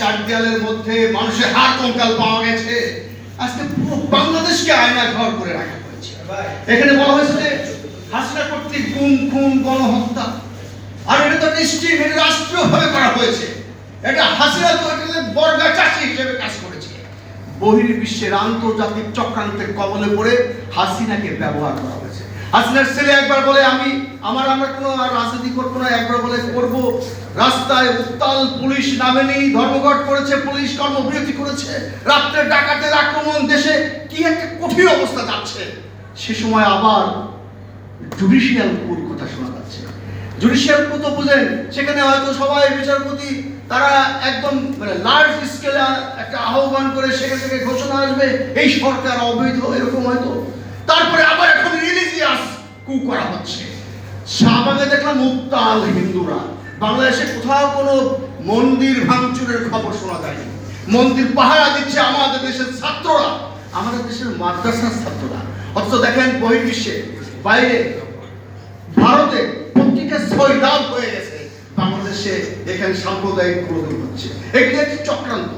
চার দেয়ালের মধ্যে মানুষের হাত কঙ্কাল পাওয়া গেছে। আজকে পুরো বাংলাদেশকে আয়না ঘর করে রাখা হয়েছে। এখানে বলা হয়েছে যে হাসিনা কর্তৃক গুম, খুন, গণহত্যা। আর এটা তো স্ট্রিম এটা রাষ্ট্রীয়ভাবে করা হয়েছে। এটা হাসিনা তো এটা বর্গা চাষি হিসেবে কাজ করেছে। বহির্বিশ্বের আন্তর্জাতিক চক্রান্তের কবলে পড়ে হাসিনাকে ব্যবহার করা হয়েছে। হাসিনার ছেলে একবার বলে, আমি, আমার, আমরা কোনো আর রাজনীতি করব না। একবার বলে, করব রাস্তায় উত্তাল পুলিশ নামেনি ধর্মঘট করেছে পুলিশ, কর্মবিরতি করেছে, রাত্রে ডাকাতের আক্রমণ দেশে কি একটা কঠিন অবস্থা যাচ্ছে। সে সময় আবার জুডিশিয়াল কোর কথা শোনা যাচ্ছে। জুডিশিয়াল কো তো বুঝেন সেখানে হয়তো সবাই বিচারপতি, তারা একদম মানে লার্জ স্কেলে একটা আহ্বান করে সেখান থেকে ঘোষণা আসবে, এই সরকার অবৈধ, এরকম হয়তো। শাহবাগে দেখলাম উত্তাল হিন্দুরা। বাংলাদেশে কোথাও কোনো মন্দির ভাঙচুরের খবর শোনা যায়নি। মন্দির পাহারা দিচ্ছে আমাদের দেশের ছাত্ররা। আমাদের দেশের মাদ্রাসার ছাত্ররা। অথচ দেখেন বহির্বিশ্বে, বাইরে, ভারতে পত্রিকা সৈরাব হয়ে গেছে। বাংলাদেশে এখানে সাম্প্রদায়িক প্রয়োজন হচ্ছে এগুলি একটি চক্রান্ত।